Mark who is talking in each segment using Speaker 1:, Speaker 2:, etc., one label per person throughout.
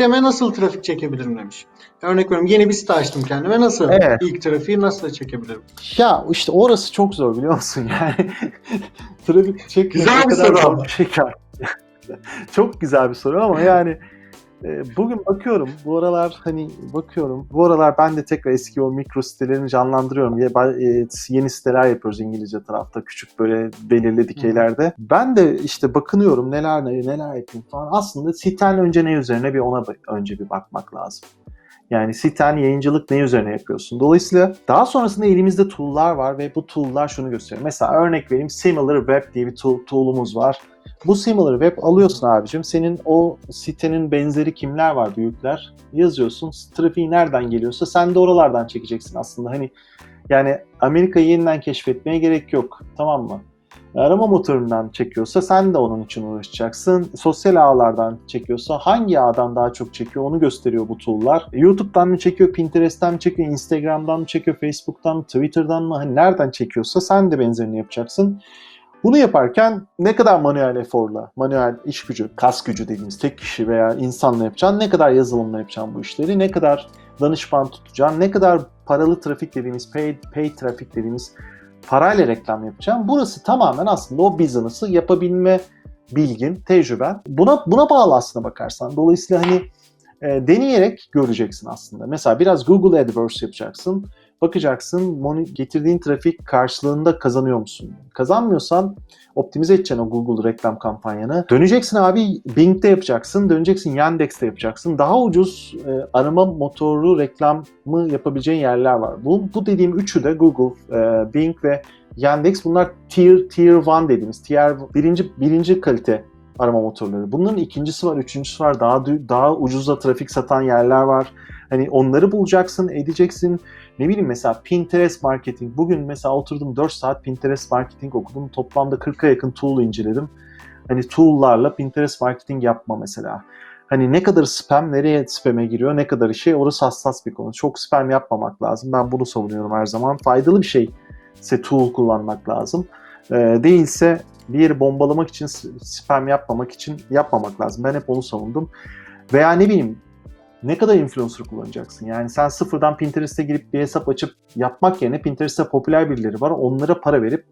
Speaker 1: siteme nasıl trafik çekebilirim demiş. Örnek veriyorum yeni bir site açtım kendime nasıl
Speaker 2: Evet.
Speaker 1: ilk trafiği nasıl çekebilirim?
Speaker 2: Ya işte orası çok zor biliyor musun yani. Trafik çekmek
Speaker 1: Güzel bir soru ama.
Speaker 2: şey çok güzel bir soru ama yani bugün bakıyorum bu aralar hani bakıyorum bu aralar ben de tekrar eski o mikro sitelerini canlandırıyorum. E, Yeni siteler yapıyoruz İngilizce tarafta küçük böyle belirli dikeylerde. Ben de işte bakınıyorum neler ne- neler yapayım falan. Aslında siten önce ne üzerine bir ona önce bir bakmak lazım. Yani siten yayıncılık ne üzerine yapıyorsun? Dolayısıyla daha sonrasında elimizde tool'lar var ve bu tool'lar şunu gösteriyor. Mesela örnek vereyim Similar Web diye bir tool, tool'umuz var. Bu Similar Web alıyorsun abicim. Senin o sitenin benzeri kimler var büyükler? Yazıyorsun. Trafiği nereden geliyorsa sen de oralardan çekeceksin aslında. Hani yani Amerika'yı yeniden keşfetmeye gerek yok. Tamam mı? Arama motorundan çekiyorsa sen de onun için uğraşacaksın. Sosyal ağlardan çekiyorsa hangi ağdan daha çok çekiyor onu gösteriyor bu tool'lar. YouTube'dan mı çekiyor, Pinterest'ten mi çekiyor, Instagram'dan mı çekiyor, Facebook'tan mı, Twitter'dan mı? Hani nereden çekiyorsa sen de benzerini yapacaksın. Bunu yaparken ne kadar manuel eforla, manuel iş gücü, kas gücü dediğimiz tek kişi veya insanla yapacaksın, ne kadar yazılımla yapacaksın bu işleri, ne kadar danışman tutacaksın, ne kadar paralı trafik dediğimiz, paid, paid trafik dediğimiz parayla reklam yapacağım. Burası tamamen aslında o business'ı yapabilme bilgin, tecrüben. Buna buna bağlı aslında bakarsan. Dolayısıyla hani e, deneyerek göreceksin aslında. Mesela biraz Google AdWords yapacaksın. Bakacaksın getirdiğin trafik karşılığında kazanıyor musun? Kazanmıyorsan optimize edeceksin o Google reklam kampanyanı. Döneceksin abi Bing'de yapacaksın, döneceksin Yandex'te yapacaksın. Daha ucuz e, arama motoru reklamı yapabileceğin yerler var. Bu, bu dediğim üçü de Google, e, Bing ve Yandex bunlar tier tier 1 dediğimiz tier birinci birinci kalite arama motorları. Bunların ikincisi var, üçüncüsü var. Daha daha ucuza trafik satan yerler var. Hani onları bulacaksın, edeceksin. Ne bileyim mesela Pinterest marketing. Bugün mesela oturdum 4 saat Pinterest marketing okudum. Toplamda 40'a yakın tool inceledim. Hani tool'larla Pinterest marketing yapma mesela. Hani ne kadar spam, nereye spam'e giriyor, ne kadar şey orası hassas bir konu. Çok spam yapmamak lazım. Ben bunu savunuyorum her zaman. Faydalı bir şey ise tool kullanmak lazım. Ee, değilse bir yeri bombalamak için, spam yapmamak için yapmamak lazım. Ben hep onu savundum. Veya ne bileyim ne kadar influencer kullanacaksın? Yani sen sıfırdan Pinterest'e girip bir hesap açıp yapmak yerine Pinterest'te popüler birileri var. Onlara para verip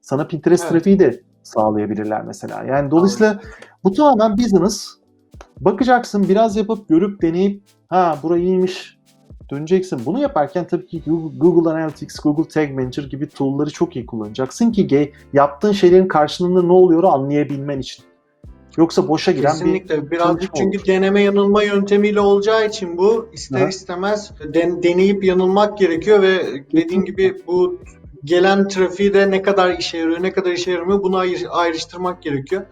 Speaker 2: sana Pinterest
Speaker 1: Evet.
Speaker 2: trafiği de sağlayabilirler mesela. Yani dolayısıyla bu tamamen business. Bakacaksın biraz yapıp görüp deneyip ha burayı iyiymiş döneceksin. Bunu yaparken tabii ki Google, Analytics, Google Tag Manager gibi tool'ları çok iyi kullanacaksın ki yaptığın şeylerin karşılığında ne oluyor anlayabilmen için. Yoksa boşa giren bir
Speaker 1: Kesinlikle. Birazcık
Speaker 2: çalışma
Speaker 1: çünkü
Speaker 2: olur.
Speaker 1: deneme yanılma yöntemiyle olacağı için bu ister istemez den- deneyip yanılmak gerekiyor ve dediğin gibi bu gelen trafiği de ne kadar işe yarıyor, ne kadar işe yaramıyor bunu ayrıştırmak gerekiyor.